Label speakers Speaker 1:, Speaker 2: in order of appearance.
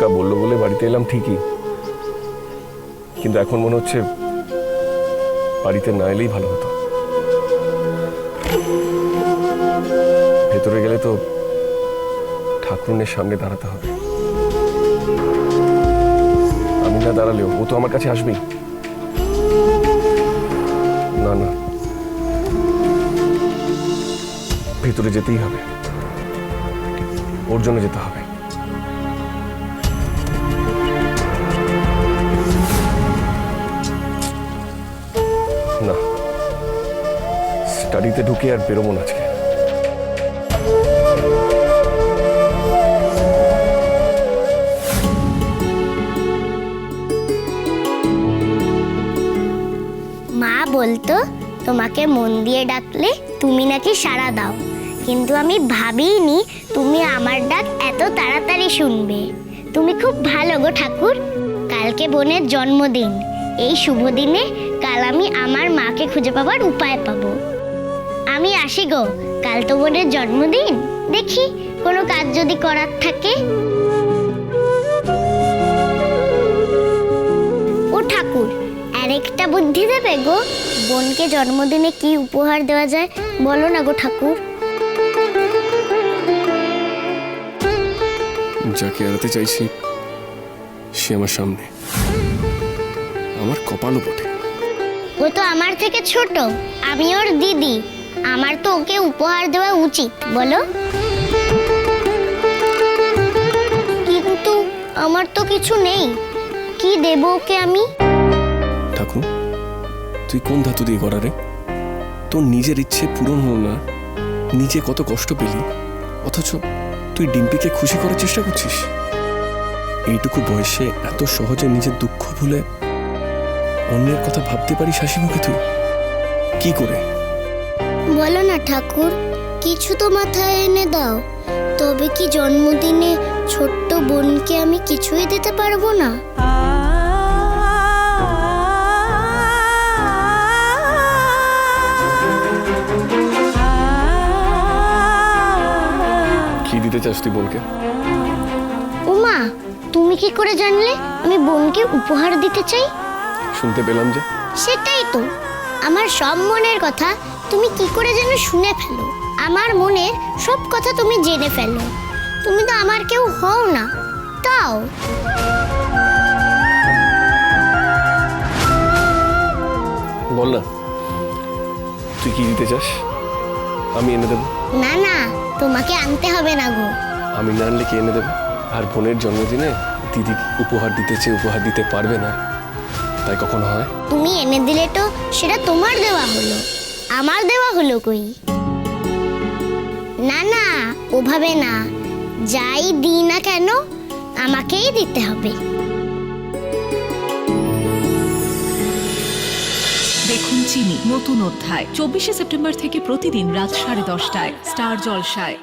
Speaker 1: খোকা বলল বলে বাড়িতে এলাম ঠিকই। কিন্তু এখন মনে হচ্ছে বাড়িতে না এলেই ভালো হতো। ভেতরে গেলে তো ঠাকুরনের সামনে দাঁড়াতে হবে। আমি না দাঁড়ালেও ও তো আমার কাছে আসবেই। না না। ভেতরে যেতেই হবে। ওর জন্য যেতে হবে। স্টাডিতে ঢুকে আর বেরোবো না আজকে।
Speaker 2: মা, বলতো, তোমাকে মন দিয়ে ডাকলে তুমি নাকি সাড়া দাও। কিন্তু আমি ভাবিনি তুমি আমার ডাক এত তাড়াতাড়ি শুনবে। তুমি খুব ভালো গো ঠাকুর। কালকে বোনের জন্মদিন। এই শুভ দিনে কাল আমি আমার মাকে খুঁজে পাবার উপায় পাবো। আমি আসি গো। কাল তো বোনের জন্মদিন। দেখি কোনো কাজ যদি করার থাকে। ও ঠাকুর আরেকটা বুদ্ধি দেবে গো। বোনকে জন্মদিনে কি উপহার দেওয়া যায় বলো না গো ঠাকুর।
Speaker 1: যাকে এড়াতে চাইছি সে আমার সামনে। আমার কপালও বটে।
Speaker 2: ও তো আমার থেকে ছোট আমি ওর দিদি। আমার তো ওকে উপহার দেওয়া উচিত, বলো। কিন্তু আমার তো কিছু নেই। কি দেবো ওকে আমি?
Speaker 1: ঠাকুর তুই কোন ধাতু দিয়ে করা রে? তোর নিজের ইচ্ছে পূরণ হলো না। নিজে কত কষ্ট পেলি, অথচ তুই ডিম্পিকে খুশি করার চেষ্টা করছিস। এইটুকু বয়সে এত সহজে নিজের দুঃখ ভুলে অন্যের কথা ভাবতে পারিস হাসি মুখে তুই? কি করে?
Speaker 2: বলো না ঠাকুর কিছু তো মাথায় এনে দাও। তবে কি জন্মদিনে ছোট্ট বোনকে আমি কিছুই দিতে পারব না?
Speaker 1: কি দিতে চাস তুই বোনকে?
Speaker 2: উমা তুমি কি করে জানলে? আমি বোনকে উপহার দিতে চাই?
Speaker 1: শুনতে পেলাম যে।
Speaker 2: সেটাই তো। আমার সব মনের কথা তুমি কি করে যেন শুনে ফেলো? আমার মনের সব কথা তুমি জেনে ফেলো। তুমি তো আমার কেউ হও না। তাও।
Speaker 1: বল না। তুই কি দিতে চাস? আমি এনে দেবো।
Speaker 2: না না তোমাকে আনতে হবে না গো।
Speaker 1: আমি না আনলে কি এনে দেবে? আর বোনের জন্মদিনে দিদি উপহার দিতে চেয়ে উপহার দিতে পারবে না? তাই কখনো হয়?
Speaker 2: তুমি এনে দিলে তো সেটা তোমার দেওয়া হলো। আমার দেওয়া হলো কই? না না, ওভাবে না। যাই দিই না কেন, আমাকেই দিতে হবে।
Speaker 3: দেখুন চিনি, নতুন অধ্যায়। চব্বিশে সেপ্টেম্বর থেকে প্রতিদিন রাত সাড়ে দশটায়, স্টার জলসায়।